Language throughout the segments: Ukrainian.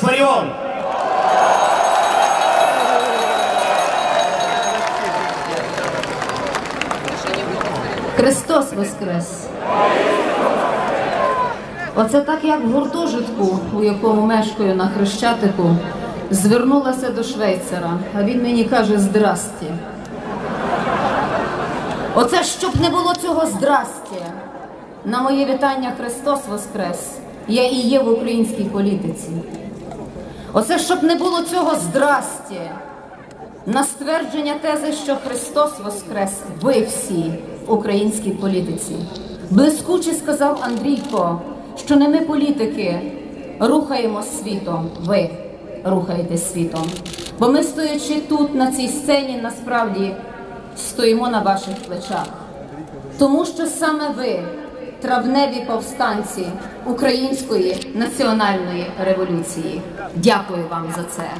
Фаріон. Христос Воскрес! Оце так як в гуртожитку, у якому мешкаю на Хрещатику, звернулася до швейцара, а він мені каже здрасті. Оце щоб не було цього здрасті. На моє вітання Христос Воскрес! Я і є в українській політиці. Оце щоб не було цього здрасті. На ствердження тези, що Христос Воскрес, ви всі в українській політиці. Блискуче сказав Андрійко, що не ми політики рухаємо світом, ви рухаєте світом. Бо ми, стоячи тут, на цій сцені, насправді стоїмо на ваших плечах. Тому що саме ви, травневі повстанці української національної революції. Дякую вам за це.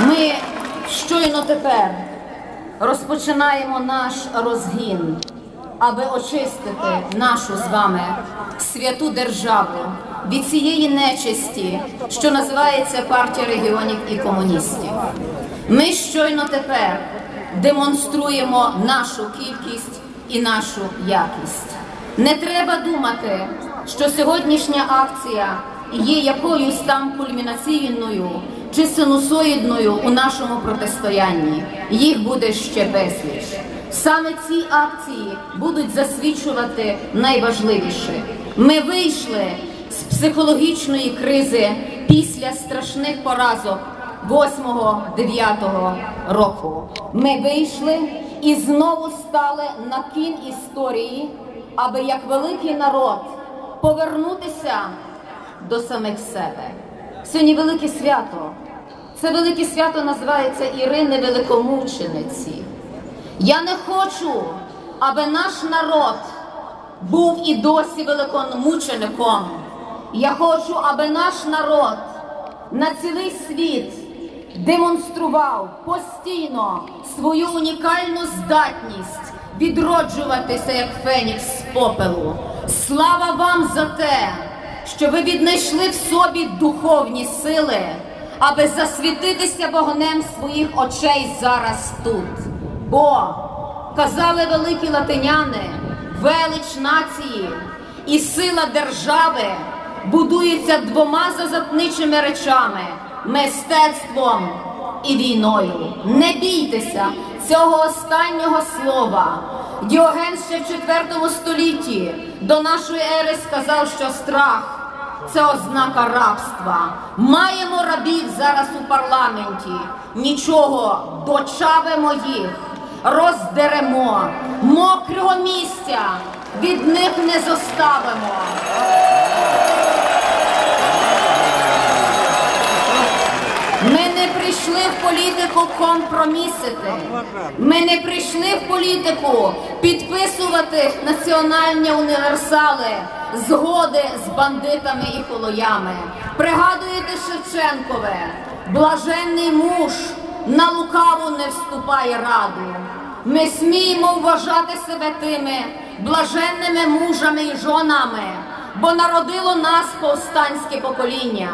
Ми щойно тепер розпочинаємо наш розгін, аби очистити нашу з вами святу державу від цієї нечисті, що називається партія регіонів і комуністів. Ми щойно тепер демонструємо нашу кількість і нашу якість. Не треба думати, що сьогоднішня акція є якоюсь там кульмінаційною чи синусоїдною у нашому протистоянні. Їх буде ще безліч. Саме ці акції будуть засвідчувати найважливіше. Ми вийшли з психологічної кризи після страшних поразок 8-9 року. Ми вийшли і знову стали на кін історії, аби як великий народ повернутися до самих себе. Сьогодні велике свято. Це велике свято називається Ірини Великомучениці. Я не хочу, аби наш народ був і досі великомучеником. Я хочу, аби наш народ на цілий світ демонстрував постійно свою унікальну здатність відроджуватися як фенікс з попелу. Слава вам за те, що ви віднайшли в собі духовні сили, аби засвітитися вогнем своїх очей зараз тут. Бо казали великі латиняни, велич нації і сила держави будується двома зазатничими речами мистецтвом і війною. Не бійтеся цього останнього слова. Діоген ще в IV столітті до нашої ери сказав, що страх це ознака рабства. Маємо рабів зараз у парламенті. Нічого, дочавимо їх, роздеремо, мокрого місця від них не зоставимо. В політику компромісити. Ми не прийшли в політику підписувати національні універсали, згоди з бандитами і холоями. Пригадуєте Шевченкове, блаженний муж на лукаву не вступає раду. Ми сміємо вважати себе тими блаженними мужами і жонами, бо народило нас повстанське покоління.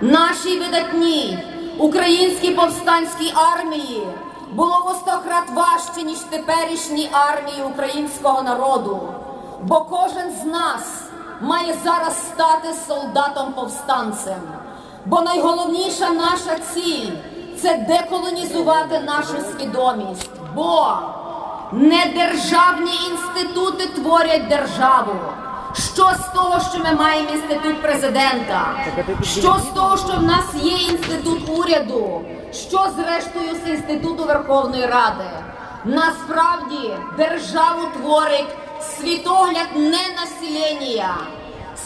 Нашій видатній українській повстанській армії було в стократ важче, ніж теперішній армії українського народу. Бо кожен з нас має зараз стати солдатом-повстанцем. Бо найголовніша наша ціль це деколонізувати нашу свідомість. Бо не державні інститути творять державу. Що з того, що ми маємо інститут президента? Що з того, що в нас є інститут уряду? Що зрештою з інституту Верховної Ради? Насправді державу творить світогляд не населення,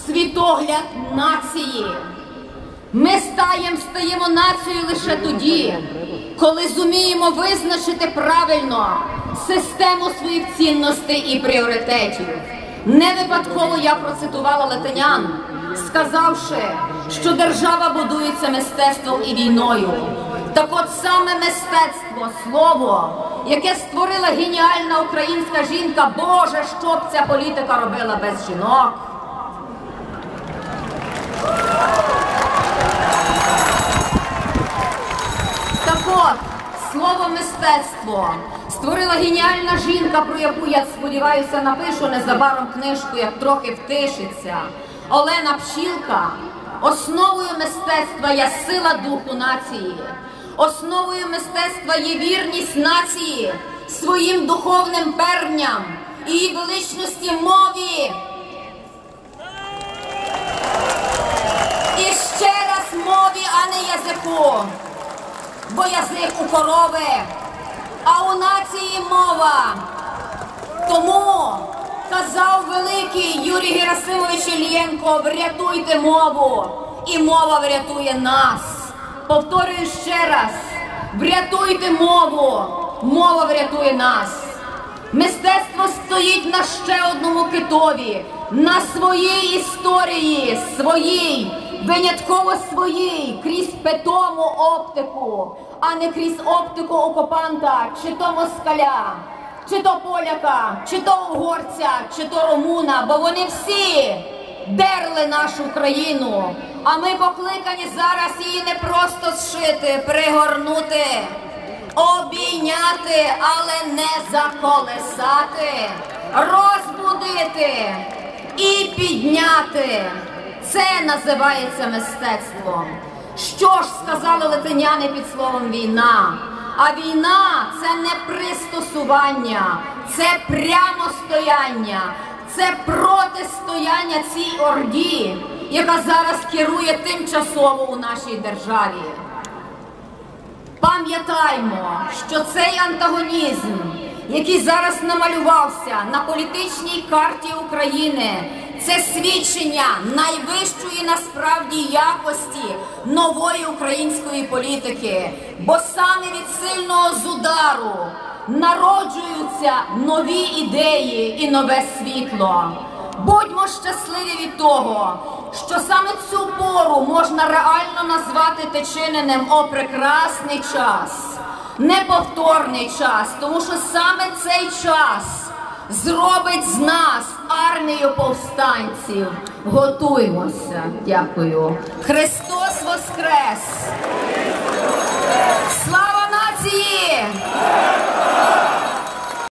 світогляд нації. Ми стаєм, стаємо нацією лише тоді, коли зуміємо визначити правильно систему своїх цінностей і пріоритетів. Не випадково я процитувала латинян, сказавши, що держава будується мистецтвом і війною. Так от саме мистецтво, слово яке створила геніальна українська жінка. Боже, що б ця політика робила без жінок? Так от, слово мистецтво створила геніальна жінка, про яку я сподіваюся напишу незабаром книжку, як трохи втишиться. Олена Пшілка. Основою мистецтва є сила духу нації. Основою мистецтва є вірність нації своїм духовним перням і її величності мові. І ще раз мові, а не язику бо язик у корови, а у нації мова. Тому казав великий Юрій Герасимович Ільєнко, врятуйте мову, і мова врятує нас. Повторюю ще раз: врятуйте мову, мова врятує нас. Мистецтво стоїть на ще одному китові, на своїй історії, своїй, винятково своїй, крізь питому оптику, а не крізь оптику окупанта, чи то москаля, чи то поляка, чи то угорця, чи то румуна, бо вони всі дерли нашу країну. А ми покликані зараз її не просто зшити, пригорнути обійняти, але не заколесати, розбудити і підняти. Це називається мистецтвом. Що ж сказали латиняни під словом війна? А війна це не пристосування, це прямостояння, це протистояння цій орді, яка зараз керує тимчасово у нашій державі. Пам'ятаймо, що цей антагонізм, який зараз намалювався на політичній карті України, це свідчення найвищої насправді якості нової української політики, бо саме від сильного з удару народжуються нові ідеї і нове світло. Будьмо щасливі від того, що саме цю пору можна реально назвати Тичининем о прекрасний час, неповторний час, тому що саме цей час зробить з нас армію повстанців. Готуємося. Дякую. Христос Воскрес! Слава нації!